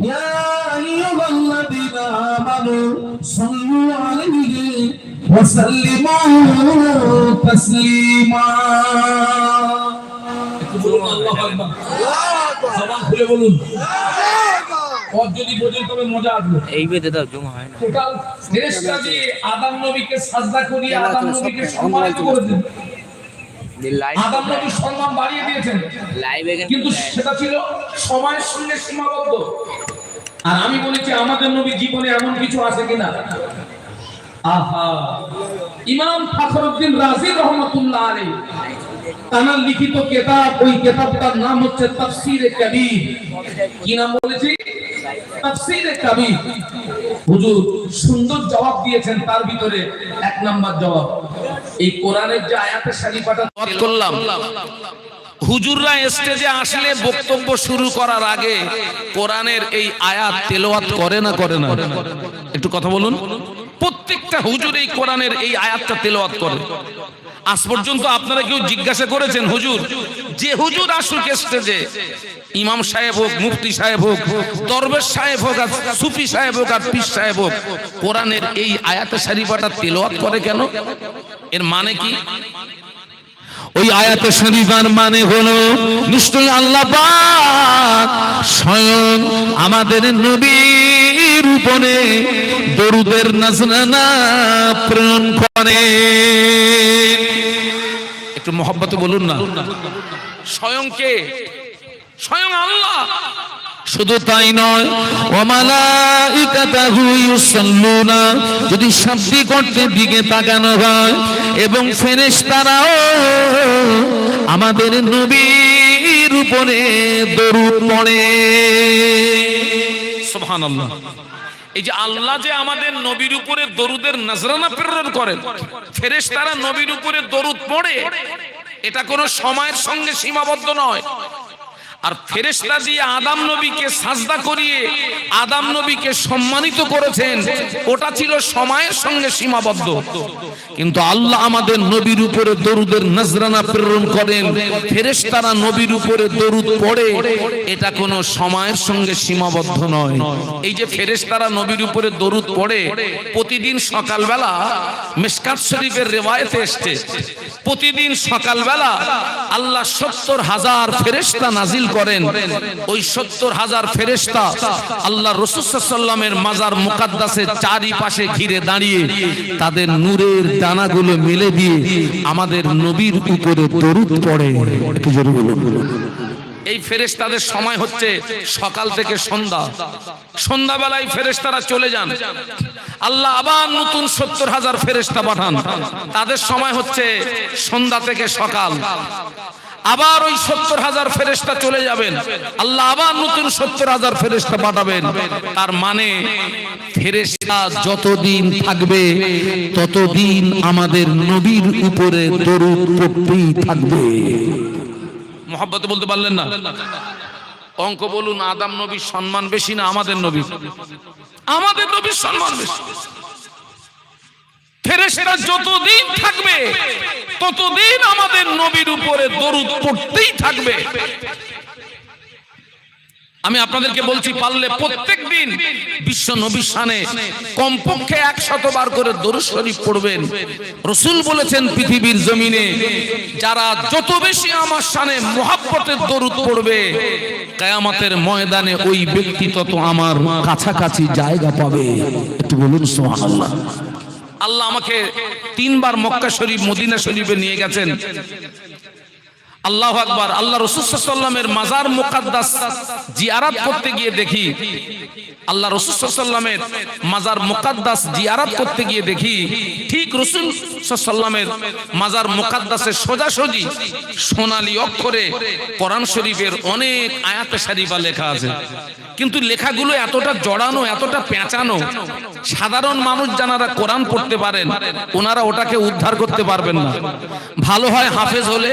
يا أيها الذين آمنوا صلوا عليه وسلموا تسليما বলুন আল্লাহু আকবার জবান খুলে বলুন পথ যদি বোঝেন তবে মজা আসবে এই বেঁধে দাও জমা হয় না টোটাল ফেরেশতা যে আদম নবীকে সাজদা করিয়ে আদম নবীকে সম্মানিত করেছেন লাইভ আদম নবীর সম্মান বাড়িয়ে দিয়েছেন। লাইভে কিন্তু সেটা ছিল সময়ের সঙ্গে সীমাবদ্ধ। আর আমি বলেছি আমাদের নবী জীবনে এমন কিছু আছে কিনা? আহা। ইমাম ফখরুদ্দিন রাজি রহমতুল্লাহ আলাইহি। তানার লিখিত কেতাব ওই কিতাবটার নাম হচ্ছে তাফসীরে কবির। কি নাম বলেছি? তাফসীরে কবির। হুজুর সুন্দর জবাব দিয়েছেন তার ভিতরে এক নাম্বার জবাব। এই কোরআনের যে আয়াতের শরীফাটা করলাম। হুজুররা স্টেজে আসলে বক্তব্য শুরু করার আগে কোরআনের এই আয়াত তেলাওয়াত করে না করে না? একটু কথা বলুন। প্রত্যেকটা হুজুর এই কোরআনের এই আয়াতটা তেলাওয়াত করে। আজ পর্যন্ত আপনারা কেউ জিজ্ঞাসা করেছেন, হুজুর, যে হুজুর আসুক স্টেজে, ইমাম সাহেব হোক, মুফতি সাহেব হোক, দরবেশ সাহেব হোক আর সুফি সাহেব হোক আর পীর সাহেব হোক, কোরআনের এই আয়াতে শরীফাটা তেলাওয়াত করে কেন? এর মানে কি? ওই আয়াতে শরীফার মানে হলো, নিশ্চয়ই আল্লাহ পাক স্বয়ং আমাদের নবীর উপরে দরুদের নাজরানা প্রেরণ করে। একটু মহব্বতে বলুন না। স্বয়ং কে? স্বয়ং আল্লাহ। শুধু তাই নয় যদি শান্তি করতে দিকে তাকানো হয় এবং ফেরেশতারাও আমাদের নবীর উপরে দরুদ পড়ে। সুবহানাল্লাহ। এই যে আল্লাহ যে আমাদের নবীর উপরে দরুদের নজরানা প্রেরণ করেন ফেরেস তারা নবীর উপরে দরুদ পড়ে, এটা কোনো সময়ের সঙ্গে সীমাবদ্ধ নয়। আর ফেরেশতা দিয়ে আদাম নবীকে সাজদা করিয়ে আদাম নবীকে সম্মানিত করেছেন, ওটা ছিল সময়ের সঙ্গে সীমাবদ্ধ। কিন্তু আল্লাহ আমাদের নবীর উপরে দরুদের নজরানা প্রেরণ করেন, ফেরেশতারা নবীর উপরে দরুদ পড়ে, এটা কোনো সময়ের সঙ্গে সীমাবদ্ধ নয়। এই যে ফেরেশতারা নবীর উপরে দরুদ পড়ে, প্রতিদিন সকালবেলা মিশকাত শরীফের রেওয়ায়েতে এসছে। প্রতিদিন সকালবেলা আল্লাহ সত্তর হাজার ফেরেশতা নাজিল করেন, ওই সত্তর হাজার ফেরেশতা আল্লাহ রসুসাল্লামের মাজার মুকাদ্দাসের চারিপাশে ঘিরে দাঁড়িয়ে তাদের নূরের দানাগুলো মেলে দিয়ে আমাদের নবীর উপরে দরুদ পড়ে। এই ফেরেশতাদের সময় হচ্ছে সকাল থেকে সন্ধ্যা। সন্ধ্যাবেলায় ফেরেশতারা চলে যান। আল্লাহ আবার নতুন সত্তর হাজার ফেরেশতা পাঠান। তাদের সময় হচ্ছে সন্ধ্যা থেকে সকাল। আবার ওই সত্তর হাজার ফেরেশতা চলে যাবেন। আল্লাহ আবার নতুন সত্তর হাজার ফেরেশতা পাঠাবেন। তার মানে ফেরেশতা যতদিন থাকবে, ততদিন আমাদের নবীর উপরে দরুদ থাকবে। মোহাব্বত বলতে পারলেন না? অঙ্ক বলুন, আদাম নবীর সম্মান বেশি না আমাদের নবী আমাদের নবীর সম্মান বেশি। ফেরেশতা যতদিন থাকবে ততদিন আমাদের নবীর উপরে দরুদ পড়তেই থাকবে। আমি আপনাদেরকে বলছি, পারলে প্রত্যেক দিন বিশ্ব নবী শানে কমপক্ষে একশত বার করে দরুদ শরীফ পড়বেন। রসুল বলেছেন, পৃথিবীর জমিনে যারা যত বেশি আমার শানে মোহাব্বতের দরুদ পড়বে, কায়ামতের ময়দানে ওই ব্যক্তি তত আমার কাছাকাছি জায়গা পাবে। একটু বলুন, সুবহানাল্লাহ। আল্লাহ আমাকে তিনবার মক্কা শরীফ, মদিনা শরীফে নিয়ে গেছেন। আল্লাহ আকবার, আল্লাহ রসুসাল্লামের মাজার মুকাদ্দাস জিয়ারাত করতে গিয়ে দেখি, আল্লাহ রসুসাল্লামের মাজার মুকাদ্দাস জিয়ারাত করতে গিয়ে দেখি, ঠিক রসুল সাল্লামের মাজার মুকাদ্দাসের সোজাসুজি সোনালী অক্ষরে কোরআন শরীফের অনেক আয়াতে শরীফা লেখা আছে। কিন্তু লেখাগুলো এতটা জড়ানো, এতটা পেঁচানো, সাধারণ মানুষ যারা কোরআন পড়তে পারেন, ওনারা ওটাকে উদ্ধার করতে পারবেন না। ভালো হয় হাফেজ হলে,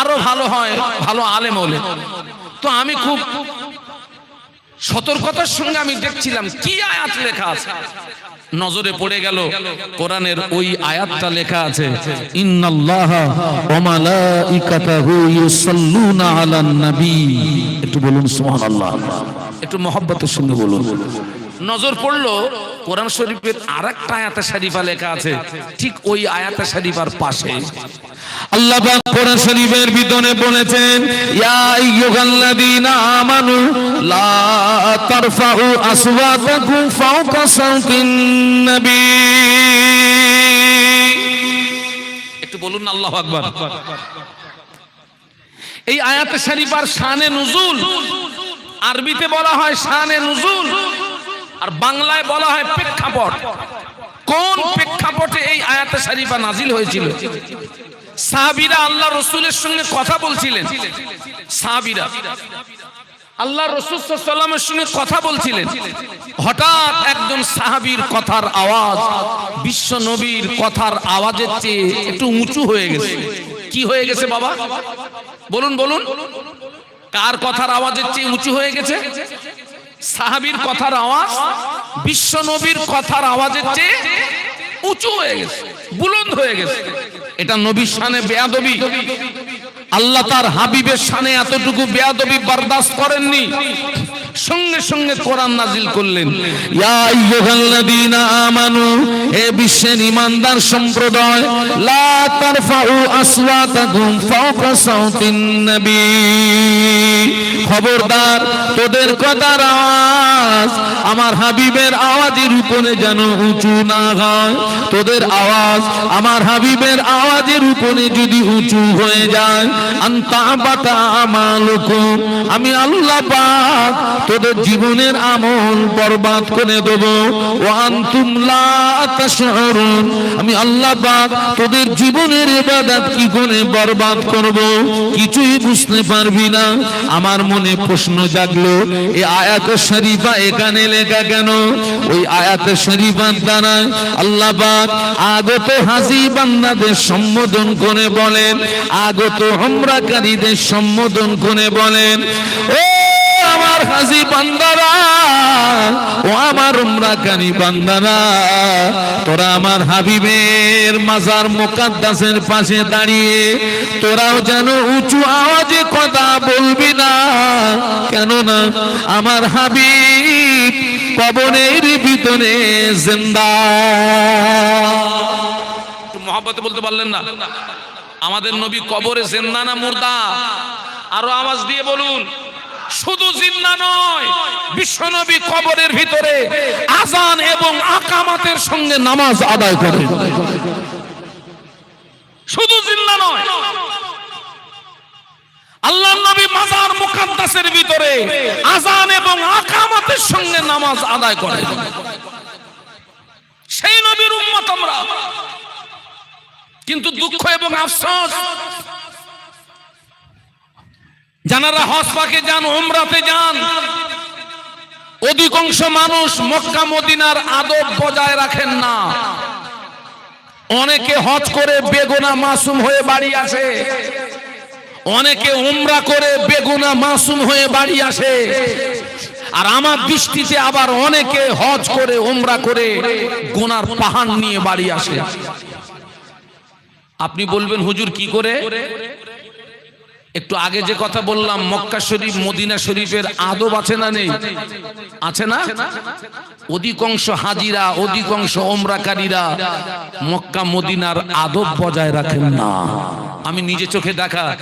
আরও ভালো হয় ভালো আলেম হলে। তো আমি খুব সতর্কতার সঙ্গে আমি দেখছিলাম, কি আয়াত লেখা আছে? নজরে পড়ে গেল। কোরআনের ওই আয়াতটা লেখা আছে ইন্নাল্লাহা ওয়া মালাইকাতাহু ইউসাল্লুনা আলান নবী একটু বলুন সুবহানাল্লাহ। একটু মহব্বতের সঙ্গে বলুন। নজর পড়ল কোরআন শরীফের আর একটা আয়াতে শরীফা লেখা আছে ঠিক ওই আয়াতে শরীফার পাশে। আল্লাহ পাক কোরআন শরীফের ভিতরে বলেছেন ইয়া আইয়ুহাল্লাযীনা আমানু লা তারফাউ আসওয়াতাকুম ফাওকা সাওতিন নবী। একটু বলুন না আল্লাহ আকবার। এই আয়াতে শরীফার শানে নুজুল। আরবিতে বলা হয় শানে নুজুল। আর বাংলায় বলা হয় প্রেক্ষাপট। কোন প্রেক্ষাপটে এই আয়াতে শরীফা নাজিল হয়েছিল? সাহাবীরা আল্লাহ রসুলের সঙ্গে কথা বলছিলেন। সাহাবীরা আল্লাহ রসুল সাল্লামের সঙ্গে কথা বলছিলেন। হঠাৎ একজন সাহাবীর কথার আওয়াজ, বিশ্ব নবীর কথার আওয়াজের চেয়ে একটু উঁচু হয়ে গেছে। কি হয়ে গেছে বাবা? বলুন বলুন। কার কথার আওয়াজের চেয়ে উঁচু হয়ে গেছে? সাহাবীর কথার আওয়াজ, বিশ্ব নবীর কথার আওয়াজের চেয়ে উঁচু হয়ে গেছে, বুলন্দ হয়ে গেছে। এটা নবীর সানে বেয়াদবি। আল্লাহ তার হাবিবের সানে এতটুকু বেয়াদবি বরদাস্ত করেননি। সঙ্গে সঙ্গে কোরআন নাজিল করলেন। আমানু হে বিশ্বের ঈমানদার সম্প্রদায় লা তারফাউ আসওয়াতাকুম ফাওকা সাওতিন নবী। খবরদার তোদের কথার আওয়াজ আমার হাবিবের আওয়াজের উপরে যেন উঁচু না হয়। তোদের আওয়াজ আমার হাবিবের আওয়াজের উপরে যদি উঁচু হয়ে যায়। আন্তা বাতা আমালুকুম আমি আল্লাহ পাক তোদের জীবনের আমল বরবাদ করে দেব। ও আনতুম আমি আল্লাহ তোদের জীবনের ইবাদত কি করে বরবাদ করব কিছুই বুঝতে পারবি না। আমার মনে প্রশ্ন জাগলো এই আয়াত শরীফা এখানে লেখা কেন? ওই আয়াত শরীফার দ্বারা আল্লাহ আগত হাসি বান্দাদের সম্বোধন করে বলেন, আগত হমরাকারীদের সম্বোধন করে বলেন, ও হাসি বান্দারা, ও আমার উমরাকারী বান্দারা, তোরা আমার হাবিবের মাজার মুকাদ্দাসের পাশে দাঁড়িয়ে, তোরাও যেন উঁচু আওয়াজে কথা বলবি না, কেননা আমার হাবিব কবরের ভিতরে জিন্দা। মহাব্বতে বলতে পারলেন না? আমাদের নবী কবরে জিন্দা না মুর্দা? আরও আওয়াজ দিয়ে বলুন। শুধু জিন্দা নয় বিশ্ব নবী কবরের ভিতরে আজান এবং আকামাতের সঙ্গে নামাজ আদায় করে। শুধু জিন্দা নয় আল্লাহ নবী মাজার মুকাদ্দাসের ভিতরে আজান এবং আকামাতের সঙ্গে নামাজ আদায় করে। সেই নবীর উম্মত আমরা। কিন্তু দুঃখ এবং আফসোস যারা হজ পাকে যান ওমরাতে যান। অধিকাংশ মানুষ মক্কা, মদিনার আদব বজায় রাখেন না। অনেকে হজ করে বেগুনা মাসুম হয়ে বাড়ি আসে। অনেকে উমরা করে বেগুনা মাসুম হয়ে বাড়ি আসে। আর আমার দৃষ্টিতে আবার অনেকে হজ করে, উমরা করে গোনার পাহাড় নিয়ে বাড়ি আসে। আপনি বলবেন, হুজুর, কি করে? একটু আগে যে কথা বললাম, মক্কা শরীফ, মদিনা শরীফের আদব আছে না নেই? আছে না? অধিকাংশ হাজিরা, অধিকাংশ ওমরাকারীরা মক্কা, মদিনার আদব বজায় রাখেন না। আমি নিজে চোখে দেখা।